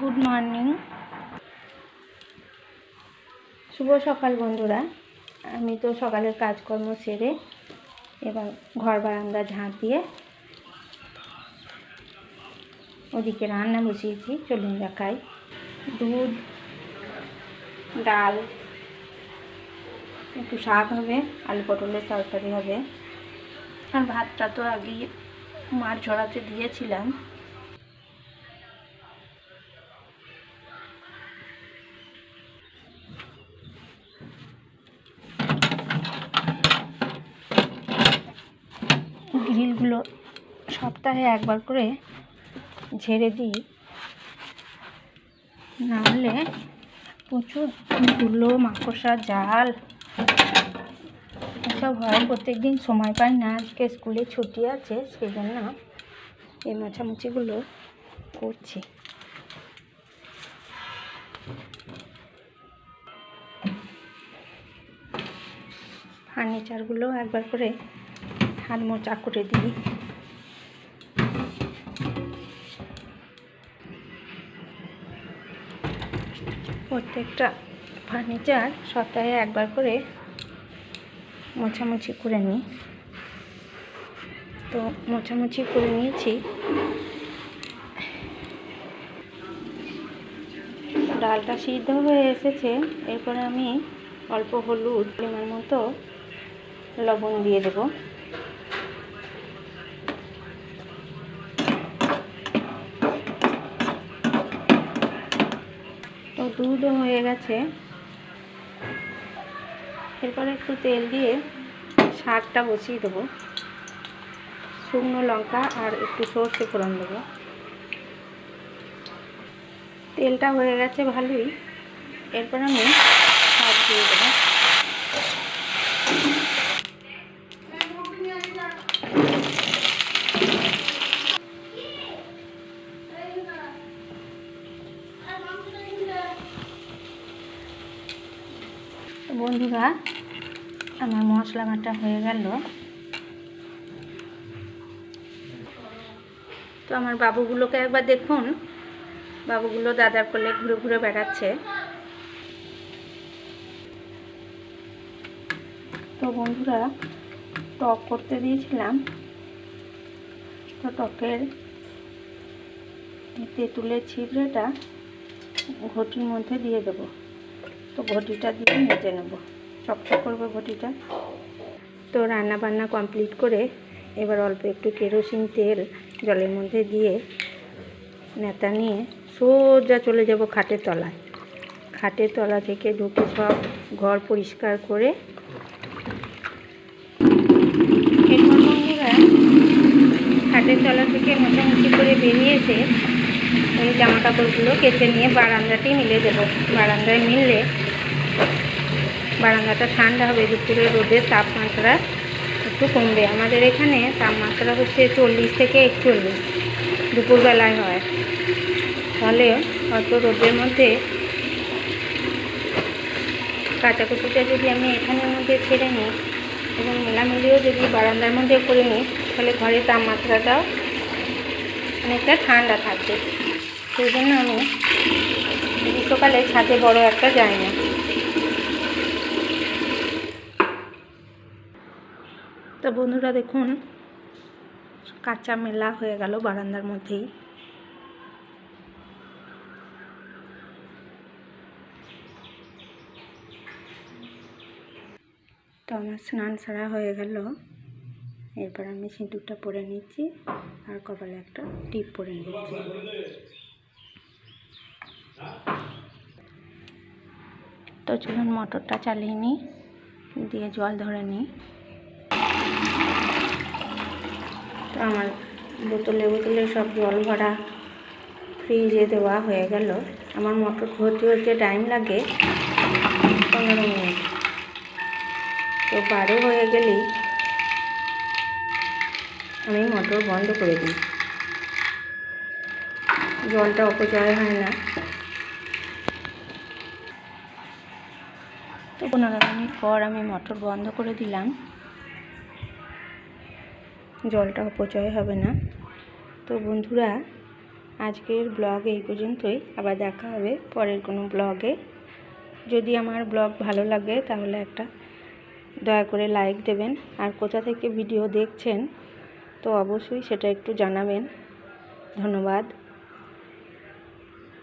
Good morning শুভ সকাল বন্ধুরা। আমি তো সকালের কাজকর্ম সেরে এবার ঘর বারান্দা ঝাঁট দিয়ে ওদিকে রান্না বসিয়েছি। চলুন দেখাই। দুধ, ডাল, একটু শাক হবে, আলু পটলের তরকারি হবে। আর ভাতটা তো আগেই মার ঝরাতে দিয়েছিলাম। গ্রিলগুলো সপ্তাহে একবার করে ঝেড়ে দিই। নাহলে প্রচুর ধুলো, মাকড়সা, জাল এসব হয়। প্রত্যেক দিন সময় পাই না, আজকে স্কুলে ছুটি আছে সেই জন্য এই মোছামুছিগুলো করছি। ফার্নিচারগুলো একবার করে হাত মোচা করে দিই। প্রত্যেকটা ফার্নিচার সপ্তাহে একবার করে মোছামুছি করে নিই। তো মোছামুছি করে নিয়েছি। ডালটা সিদ্ধ হয়ে এসেছে। এরপরে আমি অল্প হলুদ পরিমাণ মতো লবণ দিয়ে দেবো। দুধও হয়ে গেছে। এরপরে একটু তেল দিয়ে শাকটা বসিয়ে দেবো। শুকনো লঙ্কা আর একটু সর্ষে ফোড়ন দেবো। তেলটা হয়ে গেছে ভালোই। এরপর আমি শাক দিয়ে দেবো। বন্ধুরা, আমার মশলা বাটা হয়ে গেল। তো আমার বাবুগুলোকে একবার দেখুন। বাবুগুলো দাদার কোলে ঘুরে ঘুরে বেড়াচ্ছে। তো বন্ধুরা, টক করতে দিয়েছিলাম। তো টকের তেঁতুলের ছিবড়েটা ঘটির মধ্যে দিয়ে দেবো। তো ঘটিটা দিয়ে মেজে নেব। চকচক করবে ঘটিটা। তো রান্না বান্না কমপ্লিট করে এবার অল্প একটু কেরোসিন তেল জলের মধ্যে দিয়ে নেতা নিয়ে সোজা চলে যাব খাটের তলায়। খাটের তলা থেকে ঢুকে সব ঘর পরিষ্কার করে খাটের তলা থেকে মোটামুটি করে বেরিয়েছে। ওই জামা কাপড়গুলো কেচে নিয়ে বারান্দাটি মিলে দেবো বারান্দায় মিললে বারান্দাটা ঠান্ডা হবে দুপুরে রোদের তাপমাত্রা একটু কমবে। আমাদের এখানে তাপমাত্রা হচ্ছে চল্লিশ থেকে একচল্লিশ দুপুরবেলায় হয়। ফলে অত রোদের মধ্যে কাচাকুচিটা যদি আমি এখানের মধ্যে ছেড়ে নিই এবং মেলামেলিও যদি বারান্দার মধ্যে করে নিই, তাহলে ঘরের তাপমাত্রাটাও অনেকটা ঠান্ডা থাকবে। সেই জন্য আমি গ্রীষ্মকালে ছাদে বড় একটা যাই না তো বন্ধুরা দেখুন, কাঁচা মেলা হয়ে গেল বারান্দার মধ্যেই। তো আমার স্নান সারা হয়ে গেল। এরপর আমি সিঁদুরটা পরে নিচ্ছি আর কপালে একটা টিপ পরে নিচ্ছি। তো চলুন মোটরটা চালিয়ে নিই, দিয়ে জল ধরে নিই। তো আমার বোতলে বোতলে সব জল ভরা ফ্রিজে দেওয়া হয়ে গেল। আমার মোটর ভর্তি হতে টাইম লাগে পনেরো মিনিট। তো বারো হয়ে গেলেই আমি মোটর বন্ধ করে দিই। জলটা অপচয় হয় না। তো পনেরো মিনিট পর আমি মোটর বন্ধ করে দিলাম। জলটা অপচয় হবে না। তো বন্ধুরা, আজকের ব্লগ এই পর্যন্তই। আবার দেখা হবে পরের কোনো ব্লগে। যদি আমার ব্লগ ভালো লাগে, তাহলে একটা দয়া করে লাইক দেবেন। আর কোথা থেকে ভিডিও দেখছেন, তো অবশ্যই সেটা একটু জানাবেন। ধন্যবাদ।